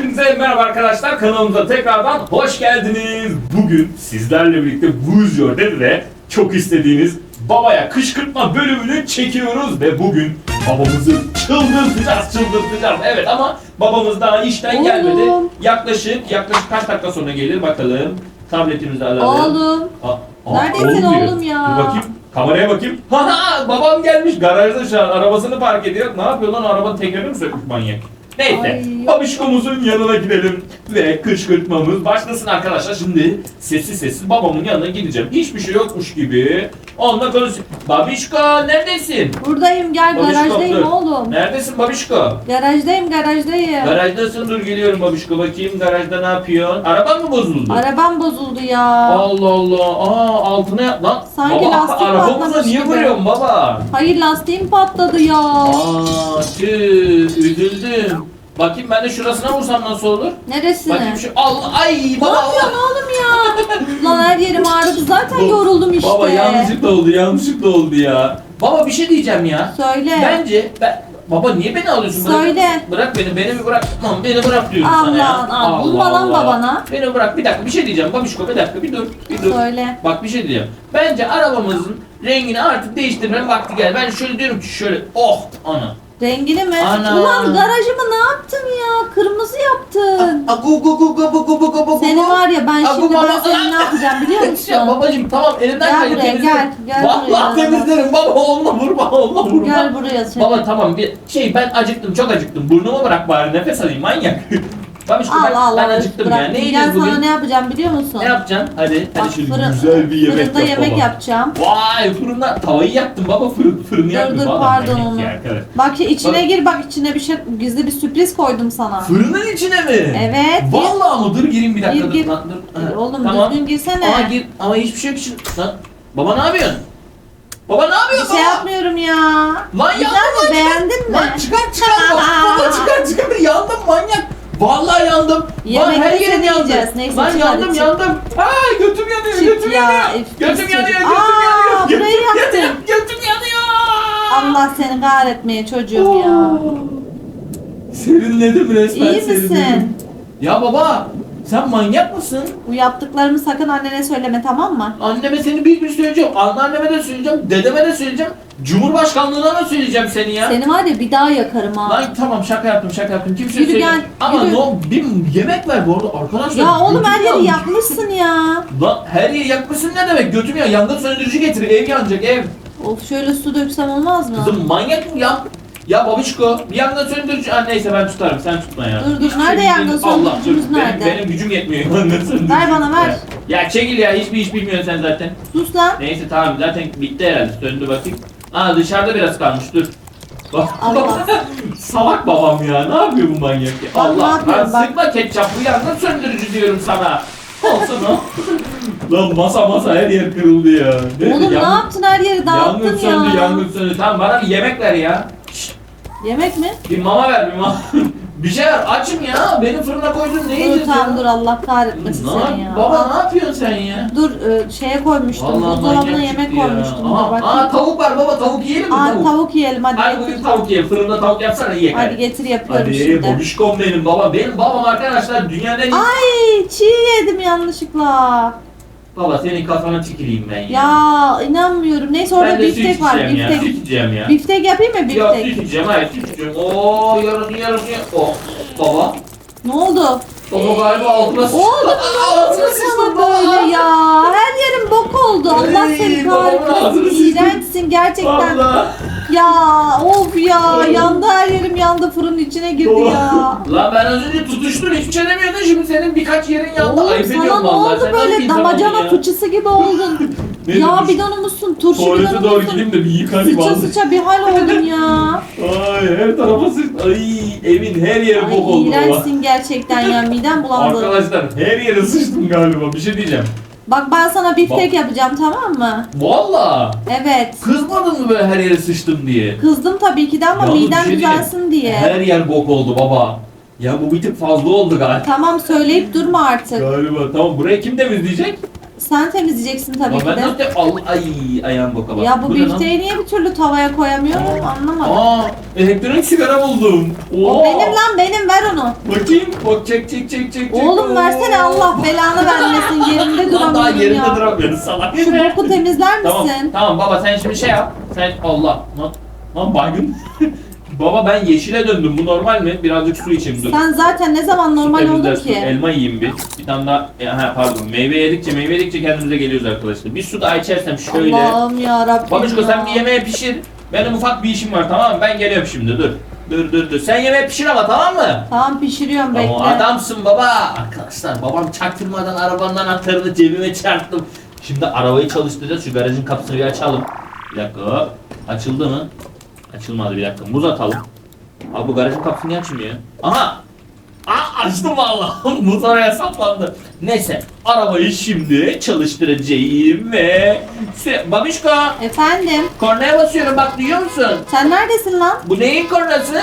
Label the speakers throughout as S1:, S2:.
S1: Hepinize merhaba arkadaşlar. Kanalımıza tekrardan hoş geldiniz. Bugün sizlerle birlikte Who's Your Daddy'de çok istediğiniz babaya kışkırtma bölümünü çekiyoruz ve bugün babamızı çıldırtacağız, çıldırtacağız. Evet ama babamız daha işten
S2: Oğlum.
S1: gelmedi. Yaklaşık, yaklaşık kaç dakika sonra gelir bakalım. Tabletimizi alalım.
S2: Oğlum.
S1: Aa, aa,
S2: Neredesin
S1: diyor.
S2: oğlum ya?
S1: Dur bakayım. Kameraya bakayım. Ha ha babam gelmiş garajda şu an arabasını park ediyor. Ne yapıyor lan arabanın tekerini mi sökmüş manyak? Neyse babişkomuzun yanına gidelim ve kışkırtmamız başlasın arkadaşlar. Şimdi sessiz sessiz babamın yanına gideceğim. Hiçbir şey yokmuş gibi. Onunla konuş. Babişko neredesin?
S2: Buradayım gel
S1: Babişko,
S2: garajdayım
S1: dur.
S2: oğlum.
S1: Neredesin babişko?
S2: Garajdayım garajdayım.
S1: Garajdasın dur geliyorum babişko bakayım garajda ne yapıyorsun? Araban mı bozuldu?
S2: Arabam bozuldu ya.
S1: Allah Allah. Aa altına lan.
S2: Sanki
S1: baba,
S2: lastik patlamış
S1: niye
S2: gibi.
S1: vuruyorsun baba?
S2: Hayır lastiğim patladı ya.
S1: Aa tüh üzüldüm. Bakayım ben de şurasına vursam nasıl olur?
S2: Neresine?
S1: Bakayım şu Allah ay
S2: Ne
S1: baba
S2: yapıyorsun oğlum ya? Lan her yerim ağrıdı zaten yoruldum işte.
S1: Baba yanlışlıkla oldu yanlışlıkla oldu ya. Baba bir şey diyeceğim ya.
S2: Söyle.
S1: Bence ben Baba niye beni alıyorsun? Bırak-
S2: Söyle.
S1: Bırak beni, beni bir bırak. Lan beni bırak diyorum sana ya.
S2: lan, al. Bulma lan babana.
S1: Beni bırak bir dakika bir şey diyeceğim. Babişko bir dakika bir dur. Bir dur.
S2: Söyle.
S1: Bak bir şey diyeceğim. Bence arabamızın rengini artık değiştirmenin vakti geldi. Ben şöyle diyorum ki şöyle oh ana.
S2: Rengini mi?
S1: Ana.
S2: Ulan garajımı ne yaptın ya? Kırmızı yaptın.
S1: Agu gu gu gu gu gu gu gu gu.
S2: Seni var ya ben
S1: Agu
S2: şimdi ben seni ne yapacağım biliyor
S1: Ya
S2: musun?
S1: babacım tamam elimden
S2: Gel buraya,
S1: temizlerim.
S2: gel, gel
S1: Vallahi
S2: buraya.
S1: temizlerim baba onunla vurma onunla vurma.
S2: Gel buraya sen.
S1: Baba tamam bir şey ben acıktım çok acıktım. Burnumu bırak bari nefes alayım manyak. Babişko ben,
S2: Al al
S1: ben acıktım
S2: bırak.
S1: ya. Ne
S2: Gel
S1: yiyeceğiz
S2: sana
S1: bugün?
S2: ne yapacağım biliyor musun?
S1: Ne yapacaksın? Hadi.
S2: Bak,
S1: Hadi şöyle
S2: fırın-
S1: güzel bir yemek
S2: fırında
S1: yap
S2: yemek
S1: baba.
S2: yapacağım.
S1: Vay fırında tavayı yaktın baba fırın, fırını
S2: Dur dur
S1: Vallahi
S2: pardon onu.
S1: ya.
S2: Bak şu içine
S1: Bak.
S2: gir bak içine bir şey gizli bir sürpriz koydum sana.
S1: Fırının içine mi?
S2: Evet.
S1: Vallahi mı? Dur gireyim bir dakika.
S2: Gir,
S1: dur,
S2: gir.
S1: lan, dur. Ha,
S2: Oğlum
S1: tamam.
S2: düzgün girsene.
S1: Aa gir ama hiçbir şey yok için. Lan baba ne yapıyorsun? Baba ne
S2: bir
S1: yapıyorsun
S2: şey
S1: baba?
S2: yapmıyorum ya.
S1: Lan
S2: Güzel
S1: yandım
S2: mi?
S1: lan.
S2: Beğendin mi?
S1: Lan çıkar çıkar baba çıkar çıkar yandım manyak. Vallahi yandım. Lan
S2: Yemekte
S1: her yerim
S2: seni
S1: yandı.
S2: yiyeceğiz. Neyse,
S1: Lan yandım
S2: çık.
S1: yandım. Ay götüm yanıyor
S2: Çık
S1: götüm
S2: ya,
S1: yanıyor.
S2: pis
S1: Götüm
S2: çocuk.
S1: yanıyor götüm
S2: Aa,
S1: yanıyor. Götüm
S2: burayı yaktın.
S1: yanıyor, Götüm yanıyor.
S2: Allah seni kahretmeye çocuğum ya.
S1: Serinledim resmen
S2: İyi
S1: serinledim.
S2: misin?
S1: Ya baba sen manyak mısın?
S2: Bu yaptıklarımı sakın annene söyleme tamam mı?
S1: Anneme seni bir bir söyleyeceğim. Anneanneme de söyleyeceğim. Dedeme de söyleyeceğim. Cumhurbaşkanlığına da söyleyeceğim seni ya.
S2: Seni var ya bir daha yakarım ha.
S1: Lan tamam şaka yaptım şaka yaptım. Kimse
S2: Yürü gel,
S1: Ama
S2: yürü.
S1: no, bir yemek ver bu arada arkadaşlar.
S2: Ya oğlum her yeri
S1: yanmış.
S2: yakmışsın ya.
S1: Lan her yeri yakmışsın ne demek? Götüm ya yangın söndürücü getir. Ev yanacak ev.
S2: Of şöyle su döksem olmaz mı?
S1: Kızım manyak mı ya? Ya babişko bir yangın söndürücü. Ha, neyse ben tutarım sen tutma ya.
S2: Dur, dur,
S1: Hiçbir
S2: nerede
S1: şey
S2: yangın
S1: bilmiyorum. Allah,
S2: söndürücümüz
S1: dur. Benim-
S2: nerede?
S1: Benim, gücüm yetmiyor yangın söndürücü.
S2: Ver bana, ver.
S1: Ya çekil ya hiçbir iş bilmiyorsun sen zaten.
S2: Sus lan.
S1: Neyse tamam zaten bitti herhalde söndü bakayım. Aa dışarıda biraz kalmış dur. Bak
S2: Allah.
S1: salak babam ya ne yapıyor bu manyak ya?
S2: Ne
S1: Allah
S2: yapıyorum,
S1: lan sıkma ketçap bu yangın söndürücü diyorum sana. Olsun o. lan masa masa her yer kırıldı ya. Neyse,
S2: Oğlum ne
S1: yangın-
S2: yaptın her yeri
S1: Yangın
S2: dağıttın
S1: söndü
S2: ya.
S1: yangın söndü. Tamam bana bir yemek ver ya. Şşt,
S2: Yemek mi?
S1: bir mama ver bir mama. bir şey ver açım ya. Benim fırına koydun ne
S2: Dur tamam dur Allah kahretmesin seni ya.
S1: Baba ne yapıyorsun sen ya?
S2: Dur e, şeye koymuştum.
S1: Vallahi
S2: Buzdolabına
S1: manyak
S2: yemek
S1: çıktı ya.
S2: koymuştum.
S1: Aa,
S2: bakayım.
S1: aa, tavuk var baba tavuk yiyelim mi
S2: Aa,
S1: tavuk?
S2: tavuk yiyelim hadi.
S1: Hadi
S2: getir.
S1: bugün tavuk yiyelim. Fırında tavuk yapsana ye.
S2: Hadi getir yapıyorum
S1: Hadi
S2: şimdi.
S1: babişkom benim baba. Benim babam arkadaşlar dünyanın en iyi...
S2: Ay çiğ yedim yanlışlıkla.
S1: Baba senin kafana tüküreyim ben ya.
S2: Ya inanmıyorum. Neyse orada
S1: ben de süt
S2: biftek var.
S1: içeceğim ya.
S2: Biftek.
S1: İçeceğim ya.
S2: Biftek yapayım mı
S1: Ya
S2: biftek?
S1: süt içeceğim hayır süt içeceğim. Oo yarın yarın yarın. Oh baba.
S2: Ne oldu?
S1: Baba galiba altına sıçtı.
S2: Oğlum ne oldu sana böyle ya? Her yerin bok oldu. Allah
S1: Ey,
S2: seni
S1: ağzını
S2: kahretmesin.
S1: sıçtım.
S2: İğrençsin gerçekten.
S1: Valla.
S2: Ya of ya. Yandı her yerim yandı. Fırının içine girdi ya.
S1: Lan ben az önce tutuştum hiçbir şey demiyordun şimdi senin birkaç yerin yandı.
S2: Oğlum
S1: Ayıp
S2: sana
S1: ediyorum
S2: ne
S1: vallahi.
S2: oldu
S1: Sen nasıl bir
S2: böyle
S1: oldun
S2: damacana
S1: ya?
S2: fıçısı gibi oldun.
S1: Ne
S2: ya
S1: demiş?
S2: bidonu musun? Turşu
S1: Tuvalete
S2: bidonu
S1: doğru
S2: musun?
S1: gideyim de bir yıkanayım
S2: Sıça sıça bir hal oldun ya.
S1: Ay her tarafa sıç. Ay evin her yeri
S2: Ay
S1: bok oldu baba.
S2: iğrençsin gerçekten ya. Midem bulandı.
S1: Arkadaşlar her yere sıçtım galiba bir şey diyeceğim.
S2: Bak ben sana biftek yapacağım tamam mı?
S1: Valla.
S2: Evet.
S1: Kızmadın mı böyle her yere sıçtım diye?
S2: Kızdım tabii ki de ama
S1: Yalnız bir
S2: midem
S1: şey
S2: düzelsin diye.
S1: Her yer bok oldu baba. Ya bu bir tık fazla oldu galiba.
S2: Tamam söyleyip durma artık.
S1: Galiba. Tamam burayı kim temizleyecek?
S2: Sen temizleyeceksin tabii
S1: Ama
S2: ki
S1: ben
S2: de.
S1: nasıl al ay ayağım boka bak.
S2: Ya bu
S1: ne lan?
S2: bifteyi niye bir türlü tavaya koyamıyorum anlamadım.
S1: Aa elektronik sigara buldum.
S2: O
S1: Oo.
S2: benim lan benim ver onu.
S1: Bakayım. Bak çek çek çek çek. çek.
S2: Oğlum
S1: Oo.
S2: versene Allah belanı vermesin yerinde
S1: Lan daha
S2: duramıyorum
S1: yerinde
S2: ya.
S1: duramıyorsun salak.
S2: Şu boku temizler
S1: Tamam
S2: misin?
S1: tamam baba sen şimdi şey yap. Sen Allah. Lan, lan baygın. Baba ben yeşile döndüm. Bu normal mi? Birazcık su içeyim dur.
S2: Sen zaten ne zaman normal
S1: Su temizler,
S2: oldun
S1: su.
S2: ki?
S1: Elma yiyeyim bir. Bir tane daha. e, Ha, pardon. Meyve yedikçe meyve yedikçe kendimize geliyoruz arkadaşlar. Bir su daha içersem şöyle.
S2: Allah'ım ya Rabbim
S1: Babacıko
S2: ya.
S1: sen bir yemeğe pişir. Benim ufak bir işim var tamam mı? Ben geliyorum şimdi dur. Dur dur dur. Sen yemeğe pişir ama tamam mı?
S2: Tamam pişiriyorum bekle.
S1: Tamam adamsın baba. Arkadaşlar babam çaktırmadan arabanın anahtarını cebime çarptım. Şimdi arabayı çalıştıracağız. Şu garajın kapısını bir açalım. Bir dakika. Açıldı mı? Açılmadı bir dakika. Muz atalım. Abi bu garajın kapısı niye açılmıyor? Aha! Aa açtım valla. Muz oraya saplandı. Neyse. Arabayı şimdi çalıştıracağım ve... Se- Babişko!
S2: Efendim
S1: Kornaya basıyorum bak duyuyor musun?
S2: sen neredesin lan?
S1: Bu neyin kornası?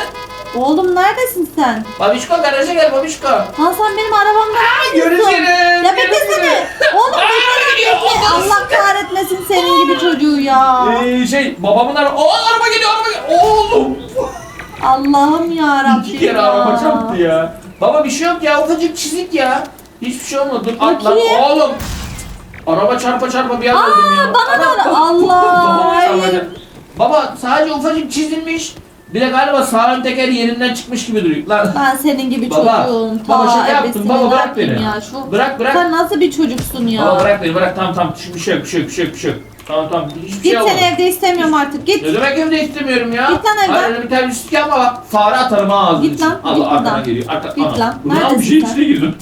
S2: Oğlum neredesin sen?
S1: Babişko garaja gel Babişko.
S2: Lan sen benim arabamda ne yapıyorsun?
S1: Görüşürüz.
S2: Ya beklesene. Oğlum
S1: Aa,
S2: bekle. Allah kahretmesin senin gibi çocuğu ya.
S1: Ee, şey babamın araba... Oo araba geliyor araba geliyor. Oğlum.
S2: Allah'ım ya Rabbim
S1: İki kere araba çarptı ya. Baba bir şey yok ya ufacık çizik ya. Hiçbir şey olmadı. Dur at lan
S2: Bakayım.
S1: oğlum. Araba çarpa çarpa bir an
S2: Aa,
S1: öldüm ya.
S2: bana da
S1: Ana.
S2: Allah,
S1: babama
S2: hayır.
S1: çarpacak. Baba sadece ufacık çizilmiş. Bir de galiba sağ ön teker yerinden çıkmış gibi duruyor. Lan.
S2: Ben senin gibi
S1: Baba,
S2: çocuğum.
S1: baba
S2: Ta
S1: şaka yaptım.
S2: ebesini
S1: Baba, bırak beni.
S2: Ya. Şu,
S1: Bırak bırak.
S2: Sen nasıl bir çocuksun ya?
S1: Baba bırak beni bırak tamam tamam bir şey yok bir şey yok bir şey yok bir şey yok. Tamam tamam hiçbir
S2: Git
S1: şey olmadı.
S2: seni evde istemiyorum artık git.
S1: Ne demek evde istemiyorum ya?
S2: Git lan evden.
S1: Hayır öyle bir terbiyesizlik yapma bak. Fare atarım ha ağzının
S2: Git
S1: için.
S2: lan,
S1: Allah
S2: git
S1: arkana
S2: buradan.
S1: geliyor. Arka,
S2: Git
S1: ana.
S2: lan,
S1: Dur lan bir
S2: neredesin
S1: şeyin
S2: sen?
S1: içine girdim.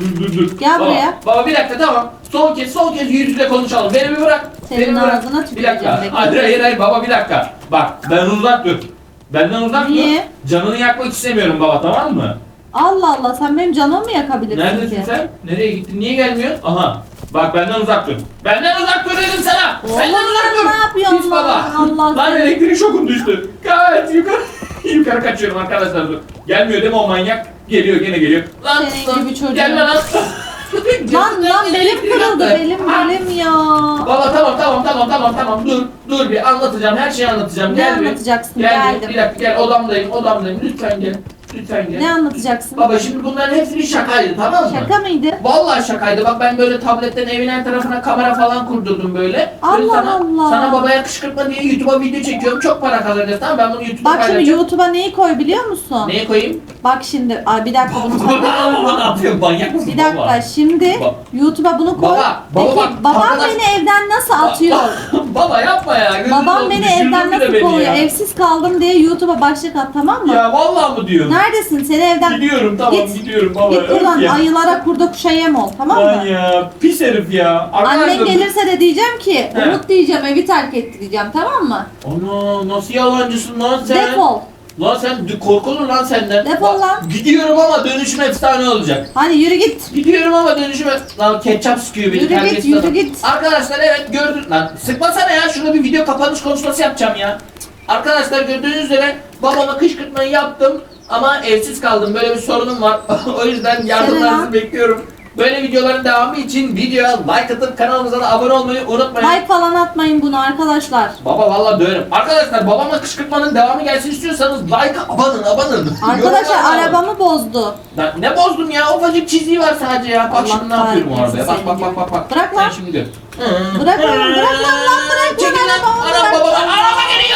S1: Dur dur dur.
S2: Gel
S1: baba,
S2: buraya.
S1: Baba bir dakika tamam. Son kez son kez yüz yüze konuşalım. Beni bir bırak.
S2: Senin
S1: Beni bir bırak.
S2: ağzına
S1: Bir
S2: tüküreceğim,
S1: dakika.
S2: bekle.
S1: Hayır hayır hayır baba bir dakika. Bak ben uzak dur. Benden uzak
S2: Niye?
S1: dur. Canını yakmak istemiyorum baba tamam mı?
S2: Allah Allah sen benim canımı mı yakabilirsin
S1: Neredesin
S2: ki?
S1: sen? Nereye gittin? Niye gelmiyorsun? Aha. Bak benden uzak dur. Benden uzak dur dedim sana.
S2: Oğlum
S1: Benden uzak dur.
S2: ne yapıyorsun
S1: Pis
S2: lan?
S1: baba.
S2: Allah
S1: Lan
S2: seni.
S1: elektrik şokum düştü. Gayet yukarı. yukarı kaçıyorum arkadaşlar dur. Gelmiyor değil mi o manyak? Geliyor gene geliyor. Lan
S2: Senin
S1: lan,
S2: gibi çocuğum.
S1: Gelme lan.
S2: Lan lan belim kırıldı belim belim ya.
S1: Baba tamam tamam tamam tamam tamam dur dur bir anlatacağım her şeyi anlatacağım.
S2: Ne
S1: gel bir.
S2: anlatacaksın?
S1: Gel
S2: Geldim.
S1: bir, bir dakika gel odamdayım odamdayım lütfen gel. Lütfen gel.
S2: Ne anlatacaksın?
S1: Baba şimdi bunların hepsi bir şakaydı tamam mı?
S2: Şaka mıydı?
S1: Vallahi şakaydı. Bak ben böyle tabletten evin her tarafına kamera falan kurdurdum böyle. Böyle
S2: Allah
S1: sana,
S2: Allah.
S1: Sana babaya kışkırtma diye YouTube'a video çekiyorum. Çok para kazanacağız tamam Ben bunu YouTube'a
S2: Bak şimdi
S1: paylaşacağım.
S2: YouTube'a neyi koy biliyor musun?
S1: Neye koyayım?
S2: Bak şimdi ay bir dakika bunu sakın.
S1: Baba ne yapıyorsun? Manyak mısın
S2: Bir dakika
S1: baba?
S2: şimdi YouTube'a bunu koy.
S1: Baba, baba
S2: Peki
S1: bak,
S2: babam
S1: arkadaş-
S2: beni evden nasıl atıyor?
S1: baba yapma ya. Gözünü
S2: babam beni
S1: düşürdün
S2: evden
S1: bir de
S2: nasıl
S1: beni
S2: kovuyor?
S1: ya.
S2: Evsiz kaldım diye YouTube'a başlık at tamam mı?
S1: Ya vallahi mı diyorsun?
S2: Neredesin? Seni evden
S1: Gidiyorum tamam
S2: Git.
S1: gidiyorum baba.
S2: git buradan
S1: Öf ya.
S2: ayılara kurda kuşa yem ol tamam
S1: Lan
S2: mı?
S1: ya pis herif ya.
S2: Annen
S1: Arkadaşlar-
S2: gelirse de diyeceğim ki
S1: He.
S2: Umut diyeceğim evi terk etti diyeceğim tamam mı?
S1: Ana nasıl yalancısın lan sen?
S2: Defol.
S1: Lan sen korkulur lan senden.
S2: Defol lan.
S1: Gidiyorum ama dönüşüm efsane olacak.
S2: Hadi yürü git.
S1: Gidiyorum ama dönüşüm lan ketçap sıkıyor beni.
S2: Yürü git,
S1: terbiyesiz
S2: yürü
S1: adam.
S2: git.
S1: Arkadaşlar evet gördün lan sıkmasana ya şurada bir video kapanış konuşması yapacağım ya. Arkadaşlar gördüğünüz üzere babama kışkırtmayı yaptım ama evsiz kaldım. Böyle bir sorunum var. o yüzden yardımlarınızı
S2: lan.
S1: bekliyorum. Böyle videoların devamı için videoya like atıp kanalımıza da abone olmayı unutmayın.
S2: Like falan atmayın bunu arkadaşlar.
S1: Baba vallahi döverim. Arkadaşlar babama kışkırtmanın devamı gelsin istiyorsanız like abanın abanın.
S2: Arkadaşlar
S1: Yorumlar alın.
S2: arabamı bozdu.
S1: Lan ne bozdum ya ufacık çizgi var sadece ya. Bak
S2: Allah
S1: şimdi ne yapıyorum
S2: kahretmesin
S1: arabaya. Bak bak bak bak bak.
S2: Bırak
S1: Sen
S2: lan.
S1: şimdi gör.
S2: Bırak lan, bırak lan lan, bırak lan
S1: Çekil lan.
S2: arabamı, bırak lan.
S1: araba geliyor.